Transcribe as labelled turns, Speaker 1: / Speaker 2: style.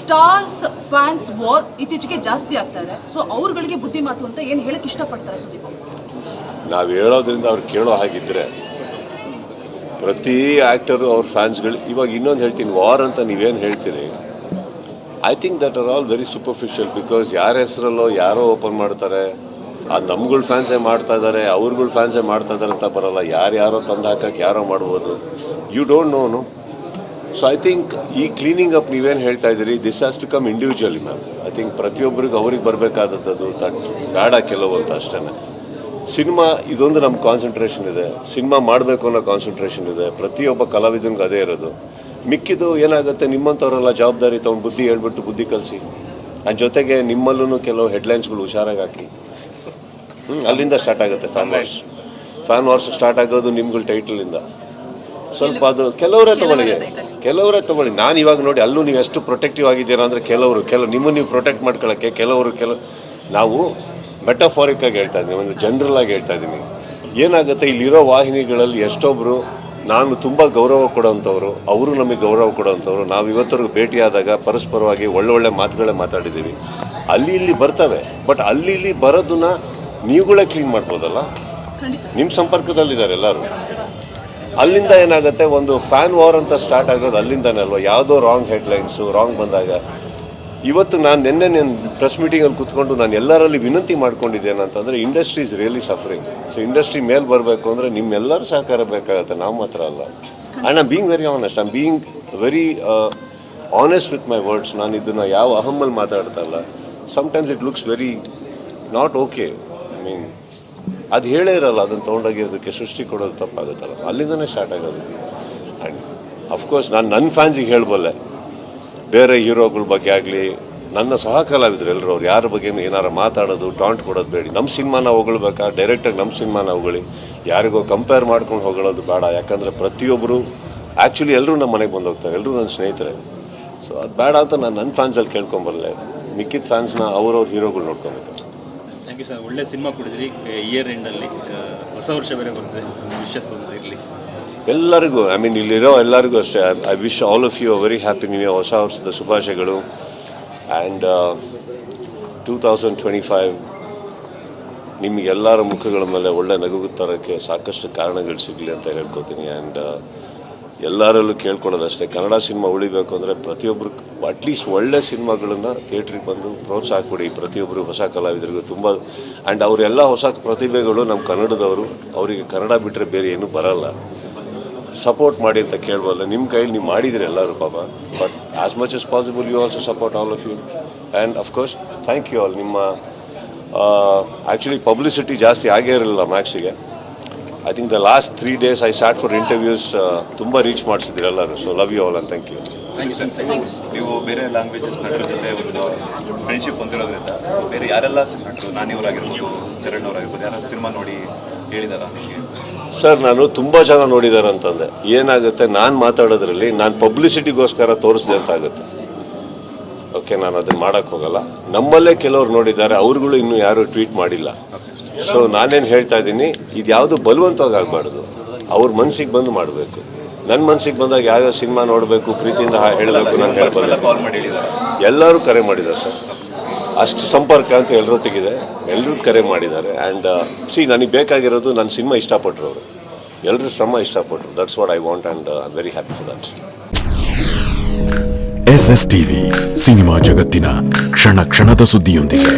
Speaker 1: Stars fans war ಇತ್ತೀಚೆಗೆ ಜಾಸ್ತಿ ಆಗ್ತಾ ಇದೆ. ಸೊ ಅವ್ರುಗಳಿಗೆ ಬುದ್ಧಿ ಮಾತು ಅಂತ ಏನು ಹೇಳಕ್ ಇಷ್ಟಪಡ್ತಾರೆ ಸುದೀಪ್
Speaker 2: ನಾವು ಹೇಳೋದ್ರಿಂದ ಅವ್ರು ಕೇಳೋ ಹಾಗಿದ್ರೆ ಪ್ರತಿ ಆ್ಯಕ್ಟರು ಅವ್ರ ಫ್ಯಾನ್ಸ್ಗಳು ಇವಾಗ ಇನ್ನೊಂದು ಹೇಳ್ತೀನಿ ವಾರ್ ಅಂತ ನೀವೇನು ಹೇಳ್ತೀರಿ? I think that are all very superficial because ಯಾರ ಹೆಸರಲ್ಲೋ ಯಾರೋ ಓಪನ್ ಮಾಡ್ತಾರೆ. ಆ ನಮ್ಗಳ ಫ್ಯಾನ್ಸೇ ಮಾಡ್ತಾ ಇದ್ದಾರೆ ಅವ್ರಗಳ ಫ್ಯಾನ್ಸೇ ಮಾಡ್ತಾ ಇದ್ದಾರೆ ಅಂತ ಬರಲ್ಲ. ಯಾರ್ಯಾರೋ ತಂದು ಹಾಕಕ್ಕೆ ಯಾರೋ ಮಾಡ್ಬೋದು. You don't know so I think ಈ ಕ್ಲೀನಿಂಗ್ ಅಪ್ ನೀವೇನು ಹೇಳ್ತಾ ಇದ್ದೀರಿ? This has to come individually ma'am I think ಪ್ರತಿಯೊಬ್ಬರಿಗೂ ಅವ್ರಿಗೆ ಬರಬೇಕಾದದ್ದು ದಟ್ ಬೇಡ ಕೆಲವು ಅಂತ ಅಷ್ಟೇ ಸಿನಿಮಾ ಇದೊಂದು ನಮ್ಮ ಕಾನ್ಸಂಟ್ರೇಷನ್ ಇದೆ. ಸಿನಿಮಾ ಮಾಡಬೇಕು ಅನ್ನೋ ಕಾನ್ಸಂಟ್ರೇಷನ್ ಇದೆ. ಪ್ರತಿಯೊಬ್ಬ ಕಲಾವಿದನಿಗೂ ಅದೇ ಇರೋದು. ಮಿಕ್ಕಿದು ಏನಾಗುತ್ತೆ? ನಿಮ್ಮಂಥವರೆಲ್ಲ ಜವಾಬ್ದಾರಿ ತೊಗೊಂಡು ಬುದ್ಧಿ ಹೇಳ್ಬಿಟ್ಟು ಬುದ್ಧಿ ಕಲಿಸಿ. ಅದ್ರ ಜೊತೆಗೆ ನಿಮ್ಮಲ್ಲೂ ಕೆಲವು ಹೆಡ್ಲೈನ್ಸ್ಗಳು ಹುಷಾರಾಗಿ ಹಾಕಿ. ಅಲ್ಲಿಂದ ಸ್ಟಾರ್ಟ್ ಆಗುತ್ತೆ fan wars fan wars start ಆಗೋದು ನಿಮ್ಗಳ ಟೈಟಲಿಂದ ಸ್ವಲ್ಪ ಅದು ಕೆಲವರೇ ತಗೊಳ್ಳಿ. ಕೆಲವರೇ ತಗೊಳ್ಳಿ. ನಾನು ಇವಾಗ ನೋಡಿ ಅಲ್ಲೂ ನೀವು ಎಷ್ಟು ಪ್ರೊಟೆಕ್ಟಿವ್ ಆಗಿದ್ದೀರಾ ಅಂದರೆ ಕೆಲವರು ಕೆಲವು ನಿಮ್ಮನ್ನು ನೀವು ಪ್ರೊಟೆಕ್ಟ್ ಮಾಡ್ಕೊಳ್ಳೋಕ್ಕೆ ಕೆಲವರು ಕೆಲವು ನಾವು ಮೆಟಫಾರಿಕ್ ಆಗಿ ಹೇಳ್ತಾ ಇದ್ದೀನಿ ಒಂದು ಜನರಲ್ ಆಗಿ ಹೇಳ್ತಾ ಇದ್ದೀನಿ. ಏನಾಗುತ್ತೆ ಇಲ್ಲಿರೋ ವಾಹಿನಿಗಳಲ್ಲಿ ಎಷ್ಟೊಬ್ಬರು ನಾನು ತುಂಬ ಗೌರವ ಕೊಡೋವಂಥವ್ರು ಅವರು ನಮಗೆ ಗೌರವ ಕೊಡೋವಂಥವ್ರು ನಾವು ಇವತ್ತರೆಗೂ ಭೇಟಿಯಾದಾಗ ಪರಸ್ಪರವಾಗಿ ಒಳ್ಳೊಳ್ಳೆ ಮಾತುಗಳೇ ಮಾತಾಡಿದ್ದೀವಿ. ಅಲ್ಲಿ ಇಲ್ಲಿ ಬರ್ತವೆ ಬಟ್ ಅಲ್ಲಿ ಇಲ್ಲಿ ಬರೋದನ್ನ ನೀವುಗಳೇ ಕ್ಲೀನ್ ಮಾಡ್ಬೋದಲ್ಲ? ನಿಮ್ಮ ಸಂಪರ್ಕದಲ್ಲಿದ್ದಾರೆ ಎಲ್ಲರೂ. ಅಲ್ಲಿಂದ ಏನಾಗುತ್ತೆ? ಒಂದು ಫ್ಯಾನ್ ವಾರ್ ಅಂತ ಸ್ಟಾರ್ಟ್ ಆಗೋದು ಅಲ್ಲಿಂದನೇ ಅಲ್ವಾ? ಯಾವುದೋ ರಾಂಗ್ ಹೆಡ್ಲೈನ್ಸು ರಾಂಗ್ ಬಂದಾಗ. ಇವತ್ತು ನಾನು ನಿನ್ನೆ ನಿನ್ನ ಪ್ರೆಸ್ ಮೀಟಿಂಗಲ್ಲಿ ಕೂತ್ಕೊಂಡು ನಾನು ಎಲ್ಲರಲ್ಲಿ ವಿನಂತಿ ಮಾಡ್ಕೊಂಡಿದ್ದೇನೆ ಅಂತಂದರೆ industry is really suffering so industry ಮೇಲೆ ಬರಬೇಕು ಅಂದರೆ ನಿಮ್ಮೆಲ್ಲರ ಸಹಕಾರ ಬೇಕಾಗುತ್ತೆ. ನಾವು ಮಾತ್ರ ಅಲ್ಲ. And am being very honest am being very honest with my words ನಾನು ಇದನ್ನು ಯಾವ ಅಹಮ್ಮಲ್ಲಿ ಮಾತಾಡ್ತಾ ಇಲ್ಲ. Sometimes it looks very not okay I mean ಅದು ಹೇಳೇ ಇರಲ್ಲ, ಅದನ್ನು ತೊಗೊಂಡೋಗಿ ಅದಕ್ಕೆ ಸೃಷ್ಟಿ ಕೊಡೋದು ತಪ್ಪಾಗುತ್ತಲ್ಲ. ಅಲ್ಲಿಂದನೇ ಸ್ಟಾರ್ಟ್ ಆಗೋದು. ಆ್ಯಂಡ್ ಅಫ್ಕೋರ್ಸ್ ನಾನು ನನ್ನ ಫ್ಯಾನ್ಸಿಗೆ ಹೇಳಬಲ್ಲೆ, ಬೇರೆ ಹೀರೋಗಳ ಬಗ್ಗೆ ಆಗಲಿ, ನನ್ನ ಸಹ ಕಲಾವಿದರು ಎಲ್ಲರೂ ಅವ್ರು ಯಾರ ಬಗ್ಗೆ ಏನಾರು ಮಾತಾಡೋದು ಟಾಂಟ್ ಕೊಡೋದು ಬೇಡಿ. ನಮ್ಮ ಸಿನಿಮಾನ ಹೊಗಳ್ಬೇಕಾ? ಡೈರೆಕ್ಟಾಗಿ ನಮ್ಮ ಸಿನಿಮಾನ ಹೊಗಳಿ. ಯಾರಿಗೋ ಕಂಪೇರ್ ಮಾಡ್ಕೊಂಡು ಹೊಗಳೋದು ಬೇಡ. ಯಾಕಂದರೆ ಪ್ರತಿಯೊಬ್ಬರು ಆ್ಯಕ್ಚುಲಿ ಎಲ್ಲರೂ ನಮ್ಮ ಮನೆಗೆ ಬಂದು ಹೋಗ್ತಾರೆ ಎಲ್ಲರೂ ನನ್ನ ಸ್ನೇಹಿತರೆ. ಸೊ ಅದು ಬೇಡ ಅಂತ ನಾನು ನನ್ನ ಫ್ಯಾನ್ಸಲ್ಲಿ ಕೇಳ್ಕೊಂಬರಲೆ ಮಿಕ್ಕಿದ ಫ್ಯಾನ್ಸ್ನ ಅವ್ರವ್ರ ಹೀರೋಗಳು ನೋಡ್ಕೊಬೇಕು.
Speaker 3: ಥ್ಯಾಂಕ್ ಯು ಸರ್, ಒಳ್ಳೆ ಸಿನಿಮಾ ಕೊಡಿದ್ರಿ ಇಯರ್ ಎಂಡಲ್ಲಿ ಹೊಸ ವರ್ಷ ಬೇರೆ ಬರ್ತದೆ ವಿಶಸ್ ಒಂದು ಇರಲಿ.
Speaker 2: ಎಲ್ಲರಿಗೂ ಐ ಮೀನ್ ಇಲ್ಲಿರೋ ಎಲ್ಲರಿಗೂ ಅಷ್ಟೇ I wish all of you very happy new year ಹೊಸ ವರ್ಷದ ಶುಭಾಶಯಗಳು. And two thousand twenty five ನಿಮಗೆಲ್ಲರ ಮುಖಗಳ ಮೇಲೆ ಒಳ್ಳೆ ನಗು ತರೋಕ್ಕೆ ಸಾಕಷ್ಟು ಕಾರಣಗಳು ಸಿಗಲಿ ಅಂತ ಹೇಳ್ಕೊತೀನಿ. ಆ್ಯಂಡ್ ಎಲ್ಲರಲ್ಲೂ ಕೇಳ್ಕೊಳ್ಳೋದಷ್ಟೇ. ಕನ್ನಡ ಸಿನಿಮಾ ಉಳಿಬೇಕು ಅಂದರೆ ಪ್ರತಿಯೊಬ್ಬರು ಅಟ್ಲೀಸ್ಟ್ ಒಳ್ಳೆ ಸಿನಿಮಾಗಳನ್ನು ಥಿಯೇಟ್ರಿಗೆ ಬಂದು ಪ್ರೋತ್ಸಾಹ ಕೊಡಿ. ಪ್ರತಿಯೊಬ್ಬರು ಹೊಸ ಕಲಾವಿದರಿಗೂ ತುಂಬ ಆ್ಯಂಡ್ ಅವರೆಲ್ಲ ಹೊಸ ಪ್ರತಿಭೆಗಳು ನಮ್ಮ ಕನ್ನಡದವರು. ಅವರಿಗೆ ಕನ್ನಡ ಬಿಟ್ಟರೆ ಬೇರೆ ಏನೂ ಬರಲ್ಲ. ಸಪೋರ್ಟ್ ಮಾಡಿ ಅಂತ ಕೇಳ್ಬೋಲ್ಲ ನಿಮ್ಮ ಕೈಲಿ ನೀವು ಮಾಡಿದ್ರಿ ಎಲ್ಲರೂ ಪಾಪ. But as much as possible you also support all of you and of course thank you all ನಿಮ್ಮ ಆ್ಯಕ್ಚುಲಿ ಪಬ್ಲಿಸಿಟಿ ಜಾಸ್ತಿ ಆಗೇ ಇರಲಿಲ್ಲ ಮ್ಯಾಕ್ಸಿಗೆ I think the last three days I start for interviews ತುಂಬ ರೀಚ್ ಮಾಡಿಸಿದ್ರಿ ಎಲ್ಲರೂ. So love you all and thank you
Speaker 3: thank you sir
Speaker 4: ನೀವು ಬೇರೆ languages ನಟರ ಜೊತೆ ಒಂದು ಫ್ರೆಂಡ್ಶಿಪ್ ಹೊಂದಿರೋದ್ರಿಂದ ಸೊ ಬೇರೆ ಯಾರೆಲ್ಲ ನಟರು ನಾನಿಯವರಾಗಿರ್ಬೋದು ಚರಣ್ ಅವರಾಗಿರ್ಬೋದು ಯಾರು ಸಿನಿಮಾ ನೋಡಿ ಹೇಳಿದಾರ? ನಿಮಗೆ
Speaker 2: ಸರ್ ನಾನು ತುಂಬ ಜನ ನೋಡಿದ್ದಾರೆ ಅಂತಂದೆ. ಏನಾಗುತ್ತೆ? ನಾನು ಮಾತಾಡೋದ್ರಲ್ಲಿ ನಾನು ಪಬ್ಲಿಸಿಟಿಗೋಸ್ಕರ ತೋರಿಸಿದೆ ಅಂತ ಆಗುತ್ತೆ. ಓಕೆ ನಾನು ಅದನ್ನು ಮಾಡೋಕ್ಕೋಗಲ್ಲ ನಮ್ಮಲ್ಲೇ ಕೆಲವ್ರು ನೋಡಿದ್ದಾರೆ ಅವ್ರುಗಳು ಇನ್ನೂ ಯಾರು ಟ್ವೀಟ್ ಮಾಡಿಲ್ಲ. ಸೊ ನಾನೇನು ಹೇಳ್ತಾ ಇದ್ದೀನಿ, ಇದು ಯಾವುದು ಬಲವಂತವಾಗಿ ಆಗಬಾರ್ದು ಅವ್ರ ಮನ್ಸಿಗೆ ಬಂದು ಮಾಡಬೇಕು. ನನ್ನ ಮನ್ಸಿಗೆ ಬಂದಾಗ ಯಾವ್ಯಾವ ಸಿನಿಮಾ ನೋಡಬೇಕು, ಪ್ರೀತಿಯಿಂದ ಹೇಳಬೇಕು, ನಾನು
Speaker 4: ಹೇಳ್ಬೋದು
Speaker 2: ಎಲ್ಲರೂ ಕರೆ ಮಾಡಿದ್ದಾರೆ ಸರ್. ಅಷ್ಟು ಸಂಪರ್ಕ ಅಂತ ಎಲ್ಲರೊಟ್ಟಿಗಿದೆ ಎಲ್ಲರೂ ಕರೆ ಮಾಡಿದ್ದಾರೆ. ಆ್ಯಂಡ್ ಸಿ ನನಗೆ ಬೇಕಾಗಿರೋದು ನನ್ನ ಸಿನಿಮಾ ಇಷ್ಟಪಟ್ಟರು ಅವರು ಎಲ್ಲರೂ ಶ್ರಮ ಇಷ್ಟಪಟ್ಟರು that's what I want and I very happy for that
Speaker 5: S S TV cinema ಜಗತ್ತಿನ ಕ್ಷಣ ಕ್ಷಣದ ಸುದ್ದಿಯೊಂದಿಗೆ.